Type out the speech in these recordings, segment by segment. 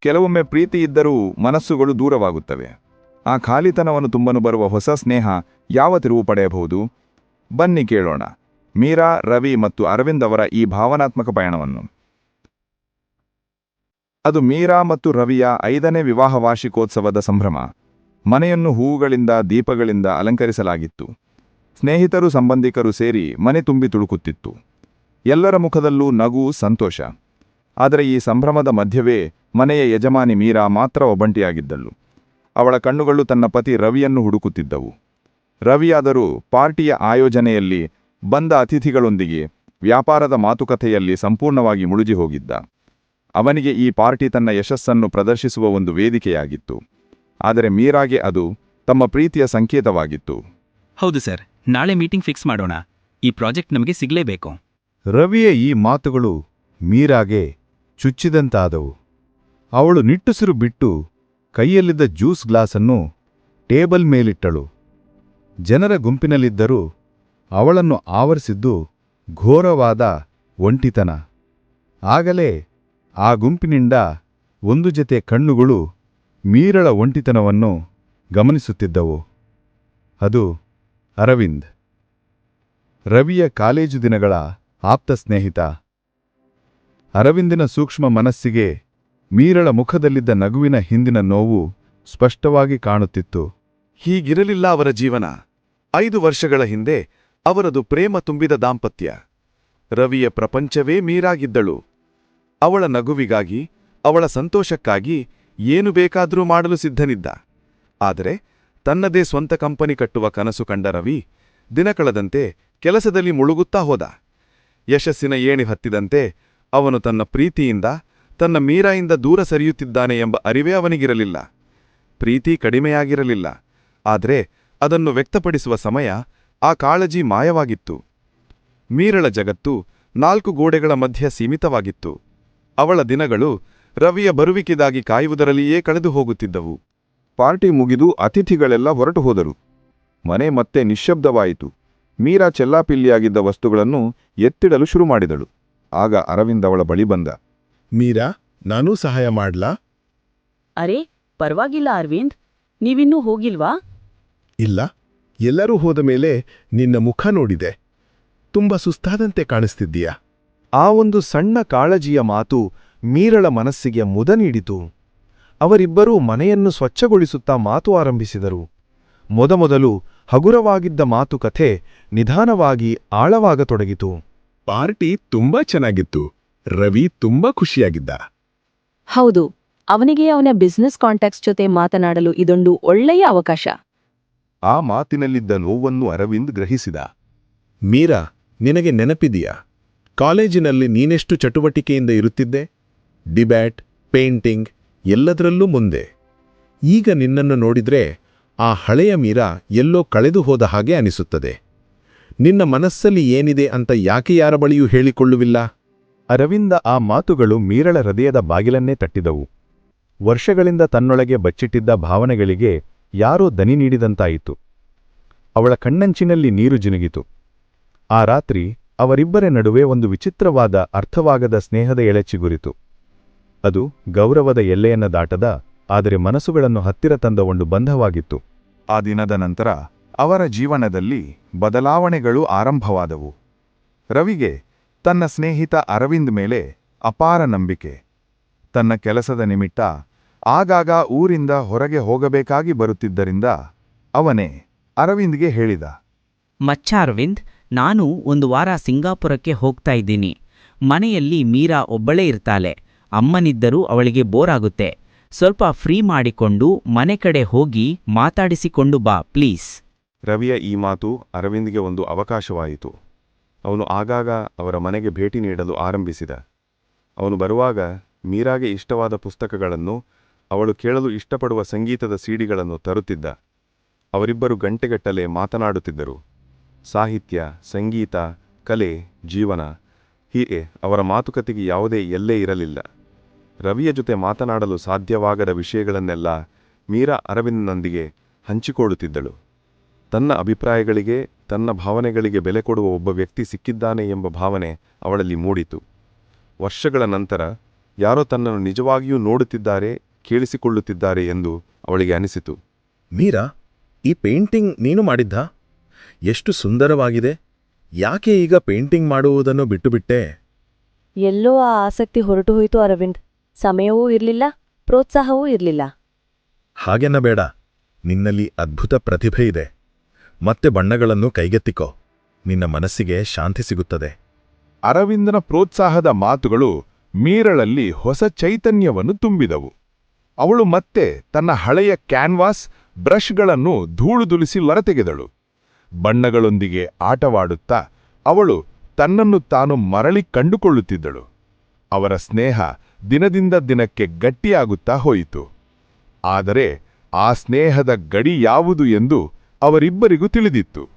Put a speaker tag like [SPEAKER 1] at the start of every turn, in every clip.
[SPEAKER 1] ಕೆಲವೊಮ್ಮೆ ಪ್ರೀತಿ ಇದ್ದರೂ ಮನಸ್ಸುಗಳು ದೂರವಾಗುತ್ತವೆ. ಆ ಖಾಲಿತನವನ್ನು ತುಂಬನು ಬರುವ ಹೊಸ ಸ್ನೇಹ ಯಾವ ತಿರುವು ಪಡೆಯಬಹುದು? ಬನ್ನಿ ಕೇಳೋಣ. ಮೀರಾ, ರವಿ ಮತ್ತು ಅರವಿಂದ್ ಅವರ ಈ ಭಾವನಾತ್ಮಕ ಪಯಣವನ್ನು. ಅದು ಮೀರಾ ಮತ್ತು ರವಿಯ ಐದನೇ ವಿವಾಹ ವಾರ್ಷಿಕೋತ್ಸವದ ಸಂಭ್ರಮ. ಮನೆಯನ್ನು ಹೂವುಗಳಿಂದ, ದೀಪಗಳಿಂದ ಅಲಂಕರಿಸಲಾಗಿತ್ತು. ಸ್ನೇಹಿತರು, ಸಂಬಂಧಿಕರು ಸೇರಿ ಮನೆ ತುಂಬಿ ತುಳುಕುತ್ತಿತ್ತು. ಎಲ್ಲರ ಮುಖದಲ್ಲೂ ನಗು, ಸಂತೋಷ. ಆದರೆ ಈ ಸಂಭ್ರಮದ ಮಧ್ಯವೇ ಮನೆಯ ಯಜಮಾನಿ ಮೀರಾ ಮಾತ್ರ ಒಬ್ಬಂಟಿಯಾಗಿದ್ದಳು. ಅವಳ ಕಣ್ಣುಗಳು ತನ್ನ ಪತಿ ರವಿಯನ್ನು ಹುಡುಕುತ್ತಿದ್ದವು. ರವಿಯಾದರೂ ಪಾರ್ಟಿಯ ಆಯೋಜನೆಯಲ್ಲಿ ಬಂದ ಅತಿಥಿಗಳೊಂದಿಗೆ ವ್ಯಾಪಾರದ ಮಾತುಕತೆಯಲ್ಲಿ ಸಂಪೂರ್ಣವಾಗಿ ಮುಳುಗಿ ಹೋಗಿದ್ದ. ಅವನಿಗೆ ಈ ಪಾರ್ಟಿ ತನ್ನ ಯಶಸ್ಸನ್ನು ಪ್ರದರ್ಶಿಸುವ ಒಂದು ವೇದಿಕೆಯಾಗಿತ್ತು. ಆದರೆ ಮೀರಾಗೆ ಅದು ತಮ್ಮ ಪ್ರೀತಿಯ ಸಂಕೇತವಾಗಿತ್ತು.
[SPEAKER 2] ಹೌದು ಸರ್ ನಾಳೆ ಮೀಟಿಂಗ್ ಫಿಕ್ಸ್ ಮಾಡೋಣ. ಈ ಪ್ರಾಜೆಕ್ಟ್ ನಮಗೆ ಸಿಗಲೇಬೇಕು.
[SPEAKER 3] ರವಿಯ ಈ ಮಾತುಗಳು ಮೀರಾಗೆ ಚುಚ್ಚಿದಂತಾದವು. ಅವಳು ನಿಟ್ಟುಸಿರು ಬಿಟ್ಟು ಕೈಯಲ್ಲಿದ್ದ ಜ್ಯೂಸ್ ಗ್ಲಾಸನ್ನು ಟೇಬಲ್ ಮೇಲಿಟ್ಟಳು. ಜನರ ಗುಂಪಿನಲ್ಲಿದ್ದರೂ ಅವಳನ್ನು ಆವರಿಸಿದ್ದು ಘೋರವಾದ ಒಂಟಿತನ. ಆಗಲೇ ಆ ಗುಂಪಿನಿಂದ ಒಂದು ಜತೆ ಕಣ್ಣುಗಳು ಮೀರಳ ಒಂಟಿತನವನ್ನು ಗಮನಿಸುತ್ತಿದ್ದವು. ಅದು ಅರವಿಂದ್. ರವಿಯ ಕಾಲೇಜು ದಿನಗಳ ಆಪ್ತ ಸ್ನೇಹಿತ. ಅರವಿಂದಿನ ಸೂಕ್ಷ್ಮ ಮನಸ್ಸಿಗೆ ಮೀರಳ ಮುಖದಲ್ಲಿದ್ದ ನಗುವಿನ ಹಿಂದಿನ ನೋವು ಸ್ಪಷ್ಟವಾಗಿ ಕಾಣುತ್ತಿತ್ತು.
[SPEAKER 4] ಹೀಗಿರಲಿಲ್ಲ ಅವರ ಜೀವನ. ಐದು ವರ್ಷಗಳ ಹಿಂದೆ ಅವರದು ಪ್ರೇಮ ತುಂಬಿದ ದಾಂಪತ್ಯ. ರವಿಯ ಪ್ರಪಂಚವೇ ಮೀರಾಗಿದ್ದಳು. ಅವಳ ನಗುವಿಗಾಗಿ, ಅವಳ ಸಂತೋಷಕ್ಕಾಗಿ ಏನು ಬೇಕಾದರೂ ಮಾಡಲು ಸಿದ್ಧನಿದ್ದ. ಆದರೆ ತನ್ನದೇ ಸ್ವಂತ ಕಂಪನಿ ಕಟ್ಟುವ ಕನಸು ಕಂಡ ರವಿ ದಿನಕಳದಂತೆ ಕೆಲಸದಲ್ಲಿ ಮುಳುಗುತ್ತಾ ಹೋದ. ಯಶಸ್ಸಿನ ಏಣಿ ಹತ್ತಿದಂತೆ ಅವನು ತನ್ನ ಪ್ರೀತಿಯಿಂದ, ತನ್ನ ಮೀರಾಯಿಂದ ದೂರ ಸರಿಯುತ್ತಿದ್ದಾನೆ ಎಂಬ ಅರಿವೇ ಅವನಿಗಿರಲಿಲ್ಲ. ಪ್ರೀತಿ ಕಡಿಮೆಯಾಗಿರಲಿಲ್ಲ. ಆದರೆ ಅದನ್ನು ವ್ಯಕ್ತಪಡಿಸುವ ಸಮಯ ಆ ಕಾಳಜಿ ಮಾಯವಾಗಿತ್ತು. ಮೀರಳ ಜಗತ್ತು ನಾಲ್ಕು ಗೋಡೆಗಳ ಮಧ್ಯ ಸೀಮಿತವಾಗಿತ್ತು. ಅವಳ ದಿನಗಳು ರವಿಯ ಬರುವಿಕೆದಾಗಿ ಕಾಯುವುದರಲ್ಲಿಯೇ ಕಳೆದು ಹೋಗುತ್ತಿದ್ದವು.
[SPEAKER 1] ಪಾರ್ಟಿ ಮುಗಿದು ಅತಿಥಿಗಳೆಲ್ಲ ಹೊರಟು ಹೋದರು. ಮನೆ ಮತ್ತೆ ನಿಶ್ಶಬ್ದವಾಯಿತು. ಮೀರಾ ಚೆಲ್ಲಾಪಿಲ್ಲಿಯಾಗಿದ್ದ ವಸ್ತುಗಳನ್ನು ಎತ್ತಿಡಲು ಶುರು ಮಾಡಿದಳು. ಆಗ ಅರವಿಂದ್ ಅವಳ ಬಳಿ ಬಂದ.
[SPEAKER 5] ಮೀರಾ ನಾನೂ ಸಹಾಯ ಮಾಡ್ಲಾ?
[SPEAKER 6] ಅರೆ ಪರವಾಗಿಲ್ಲ ಅರವಿಂದ್. ನೀವಿನ್ನೂ ಹೋಗಿಲ್ವಾ?
[SPEAKER 5] ಇಲ್ಲ. ಎಲ್ಲರೂ ಹೋದ ಮೇಲೆ ನಿನ್ನ ಮುಖ ನೋಡಿದೆ. ತುಂಬ ಸುಸ್ತಾದಂತೆ ಕಾಣಿಸ್ತಿದ್ದೀಯ?
[SPEAKER 4] ಆ ಒಂದು ಸಣ್ಣ ಕಾಳಜಿಯ ಮಾತು ಮೀರಳ ಮನಸ್ಸಿಗೆ ಮುದ ನೀಡಿತು. ಅವರಿಬ್ಬರೂ ಮನೆಯನ್ನು ಸ್ವಚ್ಛಗೊಳಿಸುತ್ತಾ ಮಾತು ಆರಂಭಿಸಿದರು. ಮೊದಮೊದಲು ಹಗುರವಾಗಿದ್ದ ಮಾತುಕತೆ ನಿಧಾನವಾಗಿ ಆಳವಾಗತೊಡಗಿತು.
[SPEAKER 5] ಪಾರ್ಟಿ ತುಂಬಾ ಚೆನ್ನಾಗಿತ್ತು. ರವಿ ತುಂಬಾ ಖುಷಿಯಾಗಿದ್ದ.
[SPEAKER 6] ಹೌದು ಅವನಿಗೆ ಅವನ ಬಿಸ್ನೆಸ್ ಕಾಂಟ್ಯಾಕ್ಟ್ಸ್ ಜೊತೆ ಮಾತನಾಡಲು ಇದೊಂದು ಒಳ್ಳೆಯ ಅವಕಾಶ.
[SPEAKER 1] ಆ ಮಾತಿನಲ್ಲಿದ್ದ ನೋವನ್ನು ಅರವಿಂದ್ ಗ್ರಹಿಸಿದ.
[SPEAKER 5] ಮೀರಾ ನಿನಗೆ ನೆನಪಿದೆಯಾ? ಕಾಲೇಜಿನಲ್ಲಿ ನೀನೆಷ್ಟು ಚಟುವಟಿಕೆಯಿಂದ ಇರುತ್ತಿದ್ದೆ? ಡಿಬ್ಯಾಟ್ ಪೇಂಟಿಂಗ್ ಎಲ್ಲದರಲ್ಲೂ ಮುಂದೆ. ಈಗ ನಿನ್ನನ್ನು ನೋಡಿದ್ರೆ ಆ ಹಳೆಯ ಮೀರಾ ಎಲ್ಲೋ ಕಳೆದು ಹೋದ ಹಾಗೆ ಅನಿಸುತ್ತದೆ. ನಿನ್ನ ಮನಸ್ಸಲ್ಲಿ ಏನಿದೆ ಅಂತ ಯಾಕೆ ಯಾರ ಬಳಿಯೂ ಹೇಳಿಕೊಳ್ಳುವಿಲ್ಲ?
[SPEAKER 3] ಅರವಿಂದ ಆ ಮಾತುಗಳು ಮೀರಳ ಹೃದಯದ ಬಾಗಿಲನ್ನೇ ತಟ್ಟಿದವು. ವರ್ಷಗಳಿಂದ ತನ್ನೊಳಗೆ ಬಚ್ಚಿಟ್ಟಿದ್ದ ಭಾವನೆಗಳಿಗೆ ಯಾರೋ ದನಿ ನೀಡಿದಂತಾಯಿತು. ಅವಳ ಕಣ್ಣಂಚಿನಲ್ಲಿ ನೀರು ಜಿನುಗಿತು. ಆ ರಾತ್ರಿ ಅವರಿಬ್ಬರ ನಡುವೆ ಒಂದು ವಿಚಿತ್ರವಾದ ಅರ್ಥವಾಗದ ಸ್ನೇಹದ ಎಳೆಚಿಗುರಿತು ಅದು ಗೌರವದ ಎಲ್ಲೆಯನ್ನ ದಾಟದ, ಆದರೆ ಮನಸ್ಸುಗಳನ್ನು ಹತ್ತಿರ ತಂದ ಒಂದು ಬಂಧವಾಗಿತ್ತು.
[SPEAKER 1] ಆ ದಿನದ ನಂತರ ಅವರ ಜೀವನದಲ್ಲಿ ಬದಲಾವಣೆಗಳು ಆರಂಭವಾದವು. ರವಿಗೆ ತನ್ನ ಸ್ನೇಹಿತ ಅರವಿಂದ್ ಮೇಲೆ ಅಪಾರ ನಂಬಿಕೆ. ತನ್ನ ಕೆಲಸದ ನಿಮಿತ್ತ ಆಗಾಗ ಊರಿಂದ ಹೊರಗೆ ಹೋಗಬೇಕಾಗಿ ಬರುತ್ತಿದ್ದರಿಂದ ಅವನೇ ಅರವಿಂದ್ಗೆ ಹೇಳಿದ.
[SPEAKER 7] ಮಚ್ಚ ಅರವಿಂದ್, ನಾನು ಒಂದು ವಾರ ಸಿಂಗಾಪುರಕ್ಕೆ ಹೋಗ್ತಾ ಇದ್ದೀನಿ. ಮನೆಯಲ್ಲಿ ಮೀರಾ ಒಬ್ಬಳೇ ಇರ್ತಾಳೆ. ಅಮ್ಮನಿದ್ದರೂ ಅವಳಿಗೆ ಬೋರ್ ಆಗುತ್ತೆ ಸ್ವಲ್ಪ ಫ್ರೀ ಮಾಡಿಕೊಂಡು ಮನೆ ಕಡೆ ಹೋಗಿ ಮಾತಾಡಿಸಿಕೊಂಡು ಬಾ, ಪ್ಲೀಸ್.
[SPEAKER 4] ರವಿಯ ಈ ಮಾತು ಅರವಿಂದ್ಗೆ ಒಂದು ಅವಕಾಶವಾಯಿತು. ಅವನು ಆಗಾಗ ಅವರ ಮನೆಗೆ ಭೇಟಿ ನೀಡಲು ಆರಂಭಿಸಿದ. ಅವನು ಬರುವಾಗ ಮೀರಾಗೆ ಇಷ್ಟವಾದ ಪುಸ್ತಕಗಳನ್ನು, ಅವಳು ಕೇಳಲು ಇಷ್ಟಪಡುವ ಸಂಗೀತದ ಸೀಡಿಗಳನ್ನು ತರುತ್ತಿದ್ದ. ಅವರಿಬ್ಬರು ಗಂಟೆಗಟ್ಟಲೆ ಮಾತನಾಡುತ್ತಿದ್ದರು. ಸಾಹಿತ್ಯ, ಸಂಗೀತ, ಕಲೆ, ಜೀವನ, ಹೀಗೆ ಅವರ ಮಾತುಕತೆಗೆ ಯಾವುದೇ ಎಲ್ಲೇ ಇರಲಿಲ್ಲ. ರವಿಯ ಜೊತೆ ಮಾತನಾಡಲು ಸಾಧ್ಯವಾಗದ ವಿಷಯಗಳನ್ನೆಲ್ಲ ಮೀರಾ ಅರವಿಂದ್ನೊಂದಿಗೆ ಹಂಚಿಕೊಳ್ಳುತ್ತಿದ್ದಳು ತನ್ನ ಅಭಿಪ್ರಾಯಗಳಿಗೆ ತನ್ನ ಭಾವನೆಗಳಿಗೆ ಬೆಲೆ ಕೊಡುವ ಒಬ್ಬ ವ್ಯಕ್ತಿ ಸಿಕ್ಕಿದ್ದಾನೆ ಎಂಬ ಭಾವನೆ ಅವಳಲ್ಲಿ ಮೂಡಿತು. ವರ್ಷಗಳ ನಂತರ ಯಾರೋ ತನ್ನನ್ನು ನಿಜವಾಗಿಯೂ ನೋಡುತ್ತಿದ್ದಾರೆ ಕೇಳಿಸಿಕೊಳ್ಳುತ್ತಿದ್ದಾರೆ ಎಂದು ಅವಳಿಗೆ ಅನಿಸಿತು.
[SPEAKER 5] ಮೀರಾ ಈ ಪೇಂಟಿಂಗ್ ನೀನು ಮಾಡಿದ್ದ? ಎಷ್ಟು ಸುಂದರವಾಗಿದೆ. ಯಾಕೆ ಈಗ ಪೇಂಟಿಂಗ್ ಮಾಡುವುದನ್ನು ಬಿಟ್ಟುಬಿಟ್ಟೆ?
[SPEAKER 6] ಎಲ್ಲೋ ಆ ಆಸಕ್ತಿ ಹೊರಟು ಹೋಯಿತು ಅರವಿಂದ್. ಸಮಯವೂ ಇರಲಿಲ್ಲ ಪ್ರೋತ್ಸಾಹವೂ ಇರಲಿಲ್ಲ.
[SPEAKER 5] ಹಾಗೆನ್ನ ಬೇಡ ನಿನ್ನಲ್ಲಿ ಅದ್ಭುತ ಪ್ರತಿಭೆ ಇದೆ. ಮತ್ತೆ ಬಣ್ಣಗಳನ್ನು ಕೈಗೆತ್ತಿಕೋ. ನಿನ್ನ ಮನಸ್ಸಿಗೆ ಶಾಂತಿ ಸಿಗುತ್ತದೆ.
[SPEAKER 1] ಅರವಿಂದನ ಪ್ರೋತ್ಸಾಹದ ಮಾತುಗಳು ಮೀರಳಲ್ಲಿ ಹೊಸ ಚೈತನ್ಯವನ್ನು ತುಂಬಿದವು. ಅವಳು ಮತ್ತೆ ತನ್ನ ಹಳೆಯ ಕ್ಯಾನ್ವಾಸ್ ಬ್ರಷ್ಗಳನ್ನು ಧೂಳುದುಲಿಸಿ ಹೊರತೆಗೆದಳು. ಬಣ್ಣಗಳೊಂದಿಗೆ ಆಟವಾಡುತ್ತಾ ಅವಳು ತನ್ನನ್ನು ತಾನು ಮರಳಿ ಕಂಡುಕೊಳ್ಳುತ್ತಿದ್ದಳು. ಅವರ ಸ್ನೇಹ ದಿನದಿಂದ ದಿನಕ್ಕೆ ಗಟ್ಟಿಯಾಗುತ್ತಾ ಹೋಯಿತು. ಆದರೆ ಆ ಸ್ನೇಹದ ಗಡಿ ಯಾವುದು ಎಂದು ಅವರಿಬ್ಬರಿಗೂ ತಿಳಿದಿತ್ತು.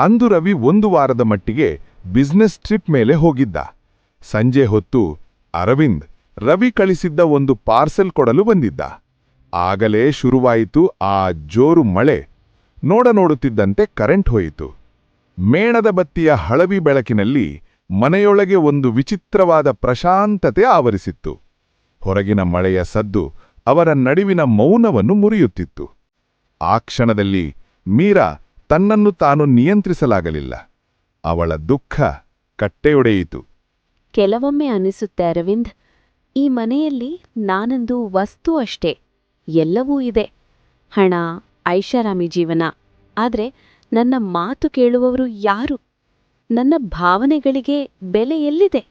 [SPEAKER 1] ಅಂದು ರವಿ ಒಂದು ವಾರದ ಮಟ್ಟಿಗೆ ಬಿಸ್ನೆಸ್ ಟ್ರಿಪ್ ಮೇಲೆ ಹೋಗಿದ್ದ. ಸಂಜೆ ಹೊತ್ತು ಅರವಿಂದ್ ರವಿ ಕಳಿಸಿದ್ದ ಒಂದು ಪಾರ್ಸೆಲ್ ಕೊಡಲು ಬಂದಿದ್ದ. ಆಗಲೇ ಶುರುವಾಯಿತು ಆ ಜೋರು ಮಳೆ. ನೋಡ ನೋಡುತ್ತಿದ್ದಂತೆ ಕರೆಂಟ್ ಹೋಯಿತು. ಮೇಣದ ಬತ್ತಿಯ ಹಳವಿ ಬೆಳಕಿನಲ್ಲಿ ಮನೆಯೊಳಗೆ ಒಂದು ವಿಚಿತ್ರವಾದ ಪ್ರಶಾಂತತೆ ಆವರಿಸಿತ್ತು. ಹೊರಗಿನ ಮಳೆಯ ಸದ್ದು ಅವರ ನಡುವಿನ ಮೌನವನ್ನು ಮುರಿಯುತ್ತಿತ್ತು. ಆ ಕ್ಷಣದಲ್ಲಿ ಮೀರಾ ತನ್ನನ್ನು ತಾನು ನಿಯಂತ್ರಿಸಲಾಗಲಿಲ್ಲ. ಅವಳ ದುಃಖ ಕಟ್ಟೆಯೊಡೆಯಿತು.
[SPEAKER 6] ಕೆಲವೊಮ್ಮೆ ಅನಿಸುತ್ತೆ ಅರವಿಂದ್ ಈ ಮನೆಯಲ್ಲಿ ನಾನೊಂದು ವಸ್ತು ಅಷ್ಟೇ ಎಲ್ಲವೂ ಇದೆ ಹಣ ಐಷಾರಾಮಿ ಜೀವನ ಆದರೆ ನನ್ನ ಮಾತು ಕೇಳುವವರು ಯಾರು? ನನ್ನ ಭಾವನೆಗಳಿಗೆ ಬೆಲೆ ಎಲ್ಲಿದೆ?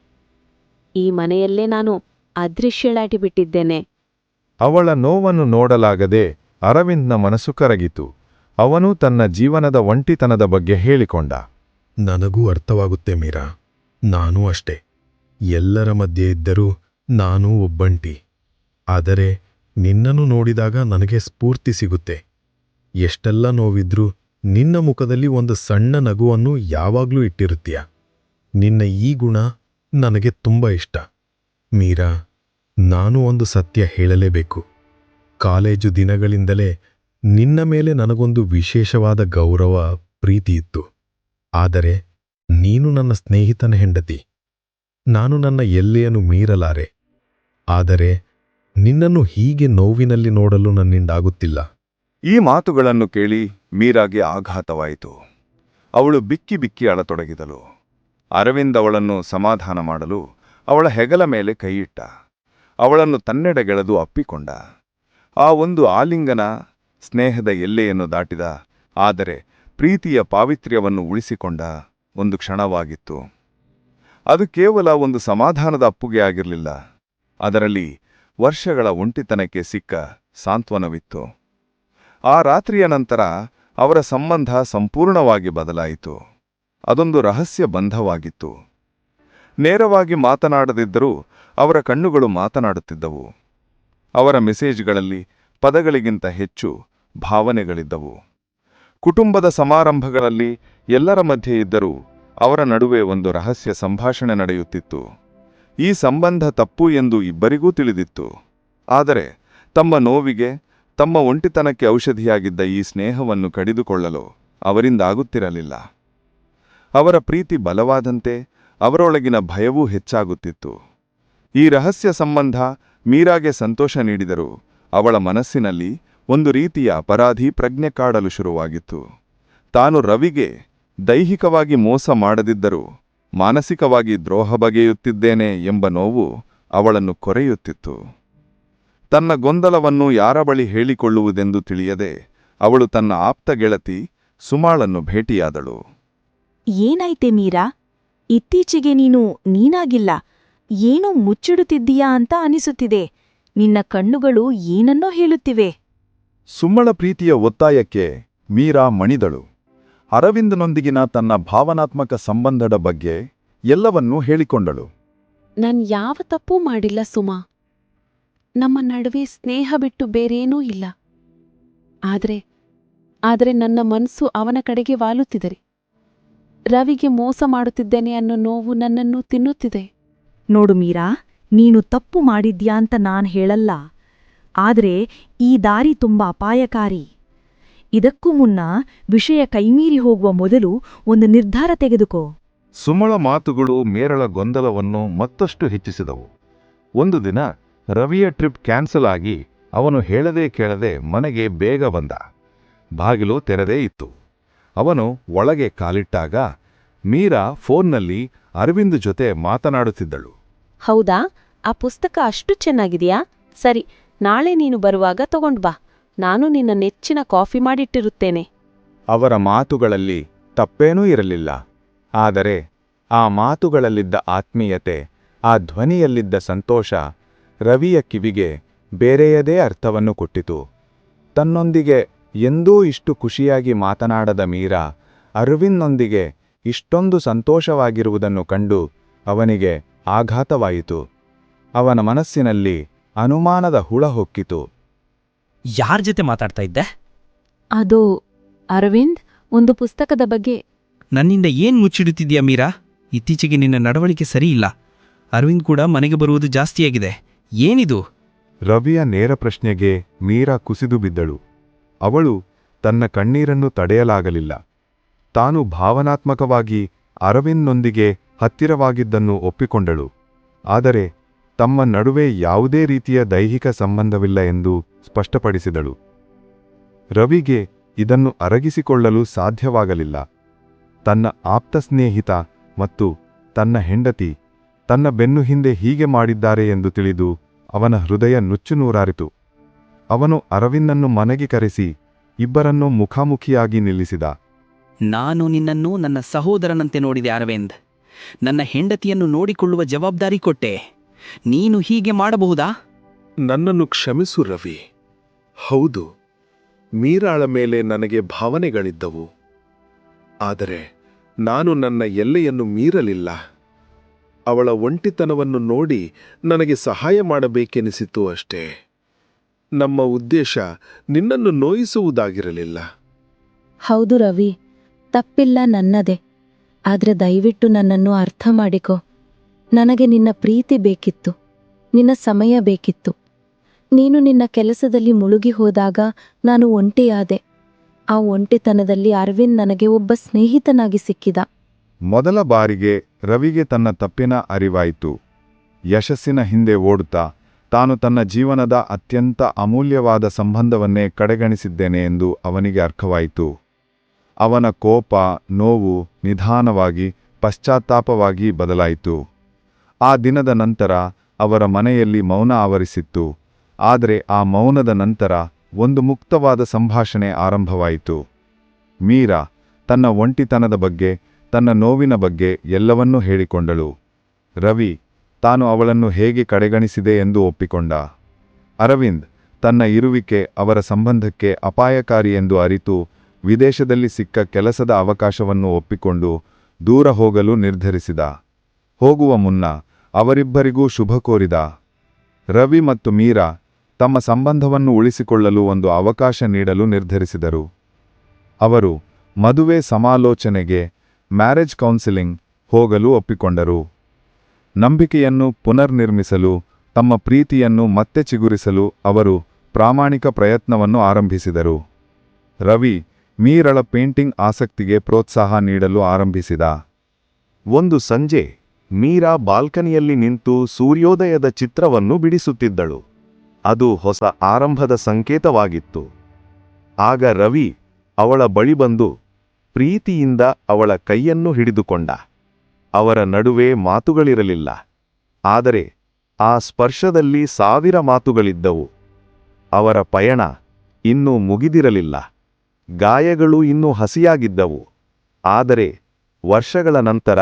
[SPEAKER 6] ಈ ಮನೆಯಲ್ಲೇ ನಾನು ಅದೃಶ್ಯಳಾಟಿಬಿಟ್ಟಿದ್ದೇನೆ
[SPEAKER 1] ಅವಳ ನೋವನ್ನು ನೋಡಲಾಗದೆ ಅರವಿಂದ್ನ ಮನಸ್ಸು ಕರಗಿತು. ಅವನು ತನ್ನ ಜೀವನದ ಒಂಟಿತನದ ಬಗ್ಗೆ ಹೇಳಿಕೊಂಡ.
[SPEAKER 5] ನನಗೂ ಅರ್ಥವಾಗುತ್ತೆ ಮೀರಾ. ನಾನೂ ಅಷ್ಟೇ. ಎಲ್ಲರ ಮಧ್ಯೆ ಇದ್ದರೂ ನಾನೂ ಒಬ್ಬಂಟಿ. ಆದರೆ ನಿನ್ನನ್ನು ನೋಡಿದಾಗ ನನಗೆ ಸ್ಫೂರ್ತಿ ಸಿಗುತ್ತೆ. ಎಷ್ಟೆಲ್ಲ ನೋವಿದ್ರೂ ನಿನ್ನ ಮುಖದಲ್ಲಿ ಒಂದು ಸಣ್ಣ ನಗುವನ್ನು ಯಾವಾಗ್ಲೂ ಇಟ್ಟಿರುತ್ತೀಯ. ನಿನ್ನ ಈ ಗುಣ ನನಗೆ ತುಂಬ ಇಷ್ಟ. ಮೀರಾ, ನಾನು ಒಂದು ಸತ್ಯ ಹೇಳಲೇಬೇಕು. ಕಾಲೇಜು ದಿನಗಳಿಂದಲೇ ನಿನ್ನ ಮೇಲೆ ನನಗೊಂದು ವಿಶೇಷವಾದ ಗೌರವ, ಪ್ರೀತಿ ಇತ್ತು. ಆದರೆ ನೀನು ನನ್ನ ಸ್ನೇಹಿತನ ಹೆಂಡತಿ. ನಾನು ನನ್ನ ಎಲ್ಲೆಯನ್ನು ಮೀರಲಾರೆ. ಆದರೆ ನಿನ್ನನ್ನು ಹೀಗೆ ನೋವಿನಲ್ಲಿ ನೋಡಲು ನನ್ನಿಂದಾಗುತ್ತಿಲ್ಲ.
[SPEAKER 1] ಈ ಮಾತುಗಳನ್ನು ಕೇಳಿ ಮೀರಾಗೆ ಆಘಾತವಾಯಿತು. ಅವಳು ಬಿಕ್ಕಿ ಬಿಕ್ಕಿ ಅಳತೊಡಗಿದಳು. ಅರವಿಂದ್ ಅವಳನ್ನು ಸಮಾಧಾನ ಮಾಡಲು ಅವಳ ಹೆಗಲ ಮೇಲೆ ಕೈಯಿಟ್ಟ. ಅವಳನ್ನು ತನ್ನೆಡೆಗೆಳೆದು ಅಪ್ಪಿಕೊಂಡ. ಆ ಒಂದು ಆಲಿಂಗನ ಸ್ನೇಹದ ಎಲ್ಲೆಯನ್ನು ದಾಟಿದ, ಆದರೆ ಪ್ರೀತಿಯ ಪಾವಿತ್ರ್ಯವನ್ನು ಉಳಿಸಿಕೊಂಡ ಒಂದು ಕ್ಷಣವಾಗಿತ್ತು. ಅದು ಕೇವಲ ಒಂದು ಸಮಾಧಾನದ ಅಪ್ಪುಗೆ ಆಗಿರಲಿಲ್ಲ. ಅದರಲ್ಲಿ ವರ್ಷಗಳ ಒಂಟಿತನಕ್ಕೆ ಸಿಕ್ಕ ಸಾಂತ್ವನವಿತ್ತು. ಆ ರಾತ್ರಿಯ ನಂತರ ಅವರ ಸಂಬಂಧ ಸಂಪೂರ್ಣವಾಗಿ ಬದಲಾಯಿತು. ಅದೊಂದು ರಹಸ್ಯ ಬಂಧವಾಗಿತ್ತು. ನೇರವಾಗಿ ಮಾತನಾಡದಿದ್ದರೂ ಅವರ ಕಣ್ಣುಗಳು ಮಾತನಾಡುತ್ತಿದ್ದವು. ಅವರ ಮೆಸೇಜ್ಗಳಲ್ಲಿ ಪದಗಳಿಗಿಂತ ಹೆಚ್ಚು ಭಾವನೆಗಳಿದ್ದವು. ಕುಟುಂಬದ ಸಮಾರಂಭಗಳಲ್ಲಿ ಎಲ್ಲರ ಮಧ್ಯೆ ಇದ್ದರೂ ಅವರ ನಡುವೆ ಒಂದು ರಹಸ್ಯ ಸಂಭಾಷಣೆ ನಡೆಯುತ್ತಿತ್ತು. ಈ ಸಂಬಂಧ ತಪ್ಪು ಎಂದು ಇಬ್ಬರಿಗೂ ತಿಳಿದಿತ್ತು. ಆದರೆ ತಮ್ಮ ನೋವಿಗೆ, ತಮ್ಮ ಒಂಟಿತನಕ್ಕೆ ಔಷಧಿಯಾಗಿದ್ದ ಈ ಸ್ನೇಹವನ್ನು ಕಡಿದುಕೊಳ್ಳಲು ಅವರಿಂದಾಗುತ್ತಿರಲಿಲ್ಲ ಅವರ ಪ್ರೀತಿ ಬಲವಾದಂತೆ ಅವರೊಳಗಿನ ಭಯವೂ ಹೆಚ್ಚಾಗುತ್ತಿತ್ತು. ಈ ರಹಸ್ಯ ಸಂಬಂಧ ಮೀರಾಗೆ ಸಂತೋಷ ನೀಡಿದರೂ ಅವಳ ಮನಸ್ಸಿನಲ್ಲಿ ಒಂದು ರೀತಿಯ ಅಪರಾಧಿ ಪ್ರಜ್ಞೆ ಕಾಡಲು ಶುರುವಾಗಿತ್ತು. ತಾನು ರವಿಗೆ ದೈಹಿಕವಾಗಿ ಮೋಸ ಮಾಡದಿದ್ದರೂ ಮಾನಸಿಕವಾಗಿ ದ್ರೋಹ ಬಗೆಯುತ್ತಿದ್ದೇನೆ ಎಂಬ ನೋವು ಅವಳನ್ನು ಕೊರೆಯುತ್ತಿತ್ತು. ತನ್ನ ಗೊಂದಲವನ್ನು ಯಾರ ಬಳಿ ಹೇಳಿಕೊಳ್ಳುವುದೆಂದು ತಿಳಿಯದೆ ಅವಳು ತನ್ನ ಆಪ್ತ ಗೆಳತಿ ಸುಮಾಳನ್ನು ಭೇಟಿಯಾದಳು.
[SPEAKER 6] ಏನಾಯ್ತೆ ಮೀರಾ? ಇತ್ತೀಚೆಗೆ ನೀನು ನೀನಾಗಿಲ್ಲ, ಏನೋ ಮುಚ್ಚಿಡುತ್ತಿದ್ದೀಯಾ ಅಂತ ಅನಿಸುತ್ತಿದೆ. ನಿನ್ನ ಕಣ್ಣುಗಳು ಏನನ್ನೋ ಹೇಳುತ್ತಿವೆ.
[SPEAKER 1] ಸುಮ್ಮಳ ಪ್ರೀತಿಯ ಒತ್ತಾಯಕ್ಕೆ ಮೀರಾ ಮಣಿದಳು. ಅರವಿಂದನೊಂದಿಗಿನ ತನ್ನ ಭಾವನಾತ್ಮಕ ಸಂಬಂಧದ ಬಗ್ಗೆ ಎಲ್ಲವನ್ನೂ ಹೇಳಿಕೊಂಡಳು.
[SPEAKER 8] ನಾನ್ ಯಾವ ತಪ್ಪೂ ಮಾಡಿಲ್ಲ ಸುಮಾ. ನಮ್ಮ ನಡುವೆ ಸ್ನೇಹ ಬಿಟ್ಟು ಬೇರೇನೂ ಇಲ್ಲ. ಆದ್ರೆ ಆದ್ರೆ ನನ್ನ ಮನಸ್ಸು ಅವನ ಕಡೆಗೆ ವಾಲುತ್ತಿದೆ ರವಿಗೆ ಮೋಸ ಮಾಡುತ್ತಿದ್ದೇನೆ ಅನ್ನೋ ನೋವು ನನ್ನನ್ನು ತಿನ್ನುತ್ತಿದೆ.
[SPEAKER 6] ನೋಡು ಮೀರಾ ನೀನು ತಪ್ಪು ಮಾಡಿದ್ಯಾ ಅಂತ ನಾನ್ ಹೇಳಲ್ಲ. ಆದ್ರೆ ಈ ದಾರಿ ತುಂಬಾ ಅಪಾಯಕಾರಿ. ಇದಕ್ಕೂ ಮುನ್ನ ವಿಷಯ ಕೈಮೀರಿ ಹೋಗುವ ಮೊದಲು ಒಂದು ನಿರ್ಧಾರ ತೆಗೆದುಕೋ.
[SPEAKER 1] ಸುಮಳ ಮಾತುಗಳು ಮೇರಳ ಗೊಂದಲವನ್ನು ಮತ್ತಷ್ಟು ಹೆಚ್ಚಿಸಿದವು. ಒಂದು ದಿನ ರವಿಯ ಟ್ರಿಪ್ ಕ್ಯಾನ್ಸಲ್ ಆಗಿ ಅವನು ಹೇಳದೆ ಕೇಳದೆ ಮನೆಗೆ ಬೇಗ ಬಂದ. ಬಾಗಿಲು ತೆರೆದೇ ಇತ್ತು. ಅವನು ಒಳಗೆ ಕಾಲಿಟ್ಟಾಗ ಮೀರಾ ಫೋನ್ನಲ್ಲಿ ಅರವಿಂದ್ ಜೊತೆ ಮಾತನಾಡುತ್ತಿದ್ದಳು.
[SPEAKER 8] ಹೌದಾ? ಆ ಪುಸ್ತಕ ಅಷ್ಟು ಚೆನ್ನಾಗಿದೆಯಾ? ಸರಿ ನಾಳೆ ನೀನು ಬರುವಾಗ ತಗೊಂಡ್ ಬಾ. ನಾನು ನಿನ್ನ ನೆಚ್ಚಿನ ಕಾಫಿ ಮಾಡಿಟ್ಟಿರುತ್ತೇನೆ.
[SPEAKER 1] ಅವರ ಮಾತುಗಳಲ್ಲಿ ತಪ್ಪೇನೂ ಇರಲಿಲ್ಲ. ಆದರೆ ಆ ಮಾತುಗಳಲ್ಲಿದ್ದ ಆತ್ಮೀಯತೆ, ಆ ಧ್ವನಿಯಲ್ಲಿದ್ದ ಸಂತೋಷ ರವಿಯ ಕಿವಿಗೆ ಬೇರೆಯದೇ ಅರ್ಥವನ್ನು ಕೊಟ್ಟಿತು. ತನ್ನೊಂದಿಗೆ ಎಂದೂ ಇಷ್ಟು ಖುಷಿಯಾಗಿ ಮಾತನಾಡದ ಮೀರಾ ಅರವಿಂದ್ನೊಂದಿಗೆ ಇಷ್ಟೊಂದು ಸಂತೋಷವಾಗಿರುವುದನ್ನು ಕಂಡು ಅವನಿಗೆ ಆಘಾತವಾಯಿತು. ಅವನ ಮನಸ್ಸಿನಲ್ಲಿ ಅನುಮಾನದ ಹುಳ ಹೊಕ್ಕಿತು.
[SPEAKER 2] ಯಾರ ಜೊತೆ ಮಾತಾಡ್ತಾ ಇದ್ದೆ?
[SPEAKER 8] ಅದು ಅರವಿಂದ್ ಒಂದು ಪುಸ್ತಕದ ಬಗ್ಗೆ.
[SPEAKER 2] ನನ್ನಿಂದ ಏನ್ ಮುಚ್ಚಿಡುತ್ತಿದ್ಯಾ ಮೀರಾ? ಇತ್ತೀಚೆಗೆ ನಿನ್ನ ನಡವಳಿಕೆ ಸರಿ ಇಲ್ಲ ಅರವಿಂದ್ ಕೂಡ ಮನೆಗೆ ಬರುವುದು ಜಾಸ್ತಿಯಾಗಿದೆ. ಏನಿದು?
[SPEAKER 1] ರವಿಯ ನೇರ ಪ್ರಶ್ನೆಗೆ ಮೀರಾ ಕುಸಿದು ಬಿದ್ದಳು. ಅವಳು ತನ್ನ ಕಣ್ಣೀರನ್ನು ತಡೆಯಲಾಗಲಿಲ್ಲ. ತಾನು ಭಾವನಾತ್ಮಕವಾಗಿ ಅರವಿಂದ್ನೊಂದಿಗೆ ಹತ್ತಿರವಾಗಿದ್ದನ್ನು ಒಪ್ಪಿಕೊಂಡಳು. ಆದರೆ ತಮ್ಮ ನಡುವೆ ಯಾವುದೇ ರೀತಿಯ ದೈಹಿಕ ಸಂಬಂಧವಿಲ್ಲ ಎಂದು ಸ್ಪಷ್ಟಪಡಿಸಿದಳು. ರವಿಗೆ ಇದನ್ನು ಅರಗಿಸಿಕೊಳ್ಳಲು ಸಾಧ್ಯವಾಗಲಿಲ್ಲ. ತನ್ನ ಆಪ್ತ ಸ್ನೇಹಿತ ಮತ್ತು ತನ್ನ ಹೆಂಡತಿ ತನ್ನ ಬೆನ್ನು ಹಿಂದೆ ಹೀಗೆ ಮಾಡಿದ್ದಾರೆ ಎಂದು ತಿಳಿದು ಅವನ ಹೃದಯ ನುಚ್ಚುನೂರಾರಿತು ಅವನು ಅರವಿಂದನ್ನು ಮನೆಗೆ ಕರೆಸಿ ಇಬ್ಬರನ್ನೂ ಮುಖಾಮುಖಿಯಾಗಿ ನಿಲ್ಲಿಸಿದ.
[SPEAKER 2] ನಾನು ನಿನ್ನನ್ನು ನನ್ನ ಸಹೋದರನಂತೆ ನೋಡಿದೆ ಅರವಿಂದ್. ನನ್ನ ಹೆಂಡತಿಯನ್ನು ನೋಡಿಕೊಳ್ಳುವ ಜವಾಬ್ದಾರಿ ಕೊಟ್ಟೆ. ನೀನು ಹೀಗೆ ಮಾಡಬಹುದಾ?
[SPEAKER 5] ನನ್ನನ್ನು ಕ್ಷಮಿಸು ರವಿ. ಹೌದು ಮೀರಾಳ ಮೇಲೆ ನನಗೆ ಭಾವನೆಗಳಿದ್ದವು. ಆದರೆ ನಾನು ನನ್ನ ಎಲ್ಲೆಯನ್ನು ಮೀರಲಿಲ್ಲ. ಅವಳ ಒಂಟಿತನವನ್ನು ನೋಡಿ ನನಗೆ ಸಹಾಯ ಮಾಡಬೇಕೆನಿಸಿತು ಅಷ್ಟೇ. ನಮ್ಮ ಉದ್ದೇಶ ನಿನ್ನನ್ನು ನೋಯಿಸುವುದಾಗಿರಲಿಲ್ಲ.
[SPEAKER 8] ಹೌದು ರವಿ ತಪ್ಪಿಲ್ಲ ನನ್ನದೇ. ಆದರೆ ದಯವಿಟ್ಟು ನನ್ನನ್ನು ಅರ್ಥ ಮಾಡಿಕೊ. ನನಗೆ ನಿನ್ನ ಪ್ರೀತಿ ಬೇಕಿತ್ತು, ನಿನ್ನ ಸಮಯ ಬೇಕಿತ್ತು. ನೀನು ನಿನ್ನ ಕೆಲಸದಲ್ಲಿ ಮುಳುಗಿ ಹೋದಾಗ ನಾನು ಒಂಟಿಯಾದೆ. ಆ ಒಂಟಿತನದಲ್ಲಿ ಅರವಿಂದ್ ನನಗೆ ಒಬ್ಬ ಸ್ನೇಹಿತನಾಗಿ ಸಿಕ್ಕಿದ.
[SPEAKER 1] ಮೊದಲ ಬಾರಿಗೆ ರವಿಗೆ ತನ್ನ ತಪ್ಪಿನ ಅರಿವಾಯಿತು. ಯಶಸ್ಸಿನ ಹಿಂದೆ ಓಡುತ್ತಾ, ತಾನು ತನ್ನ ಜೀವನದ ಅತ್ಯಂತ ಅಮೂಲ್ಯವಾದ ಸಂಬಂಧವನ್ನೇ ಕಡೆಗಣಿಸಿದ್ದೇನೆ ಎಂದು ಅವನಿಗೆ ಅರ್ಥವಾಯಿತು. ಅವನ ಕೋಪ, ನೋವು ನಿಧಾನವಾಗಿ, ಪಶ್ಚಾತ್ತಾಪವಾಗಿ ಬದಲಾಯಿತು. ಆ ದಿನದ ನಂತರ ಅವರ ಮನೆಯಲ್ಲಿ ಮೌನ ಆವರಿಸಿತ್ತು. ಆದರೆ ಆ ಮೌನದ ನಂತರ ಒಂದು ಮುಕ್ತವಾದ ಸಂಭಾಷಣೆ ಆರಂಭವಾಯಿತು. ಮೀರಾ ತನ್ನ ಒಂಟಿತನದ ಬಗ್ಗೆ, ತನ್ನ ನೋವಿನ ಬಗ್ಗೆ ಎಲ್ಲವನ್ನೂ ಹೇಳಿಕೊಂಡಳು. ರವಿ, ತಾನು ಅವಳನ್ನು ಹೇಗೆ ಕಡೆಗಣಿಸಿದೆ ಎಂದು ಒಪ್ಪಿಕೊಂಡ. ಅರವಿಂದ್ ತನ್ನ ಇರುವಿಕೆ ಅವರ ಸಂಬಂಧಕ್ಕೆ ಅಪಾಯಕಾರಿ ಎಂದು ಅರಿತು ವಿದೇಶದಲ್ಲಿ ಸಿಕ್ಕ ಕೆಲಸದ ಅವಕಾಶವನ್ನು ಒಪ್ಪಿಕೊಂಡು ದೂರ ಹೋಗಲು ನಿರ್ಧರಿಸಿದ. ಹೋಗುವ ಮುನ್ನ ಅವರಿಬ್ಬರಿಗೂ ಶುಭ ಕೋರಿದ. ರವಿ ಮತ್ತು ಮೀರಾ ತಮ್ಮ ಸಂಬಂಧವನ್ನು ಉಳಿಸಿಕೊಳ್ಳಲು ಒಂದು ಅವಕಾಶ ನೀಡಲು ನಿರ್ಧರಿಸಿದರು. ಅವರು ಮದುವೆ ಸಮಾಲೋಚನೆಗೆ ಮ್ಯಾರೇಜ್ ಕೌನ್ಸಿಲಿಂಗ್ ಹೋಗಲು ಒಪ್ಪಿಕೊಂಡರು. ನಂಬಿಕೆಯನ್ನು ಪುನರ್ನಿರ್ಮಿಸಲು, ತಮ್ಮ ಪ್ರೀತಿಯನ್ನು ಮತ್ತೆ ಚಿಗುರಿಸಲು ಅವರು ಪ್ರಾಮಾಣಿಕ ಪ್ರಯತ್ನವನ್ನು ಆರಂಭಿಸಿದರು. ರವಿ ಮೀರಳ ಪೇಂಟಿಂಗ್ ಆಸಕ್ತಿಗೆ ಪ್ರೋತ್ಸಾಹ ನೀಡಲು ಆರಂಭಿಸಿದ.
[SPEAKER 4] ಒಂದು ಸಂಜೆ ಮೀರಾ ಬಾಲ್ಕನಿಯಲ್ಲಿ ನಿಂತು ಸೂರ್ಯೋದಯದ ಚಿತ್ರವನ್ನು ಬಿಡಿಸುತ್ತಿದ್ದಳು. ಅದು ಹೊಸ ಆರಂಭದ ಸಂಕೇತವಾಗಿತ್ತು. ಆಗ ರವಿ ಅವಳ ಬಳಿ ಬಂದು ಪ್ರೀತಿಯಿಂದ ಅವಳ ಕೈಯನ್ನು ಹಿಡಿದುಕೊಂಡ. ಅವರ ನಡುವೆ ಮಾತುಗಳಿರಲಿಲ್ಲ. ಆದರೆ ಆ ಸ್ಪರ್ಶದಲ್ಲಿ ಸಾವಿರ ಮಾತುಗಳಿದ್ದವು. ಅವರ ಪಯಣ ಇನ್ನೂ ಮುಗಿದಿರಲಿಲ್ಲ. ಗಾಯಗಳು ಇನ್ನೂ ಹಸಿಯಾಗಿದ್ದವು. ಆದರೆ ವರ್ಷಗಳ ನಂತರ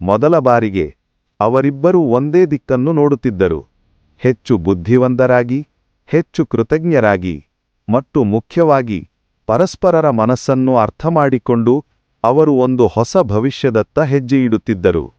[SPEAKER 4] ಮೊದಲ ಬಾರಿಗೆ ಅವರಿಬ್ಬರೂ ಒಂದೇ ದಿಕ್ಕನ್ನು ನೋಡುತ್ತಿದ್ದರು. ಹೆಚ್ಚು ಬುದ್ಧಿವಂತರಾಗಿ, ಹೆಚ್ಚು ಕೃತಜ್ಞರಾಗಿ, ಮತ್ತು ಮುಖ್ಯವಾಗಿ ಪರಸ್ಪರರ ಮನಸ್ಸನ್ನು ಅರ್ಥಮಾಡಿಕೊಂಡು ಅವರು ಒಂದು ಹೊಸ ಭವಿಷ್ಯದತ್ತ ಹೆಜ್ಜೆಯಿಡುತ್ತಿದ್ದರು.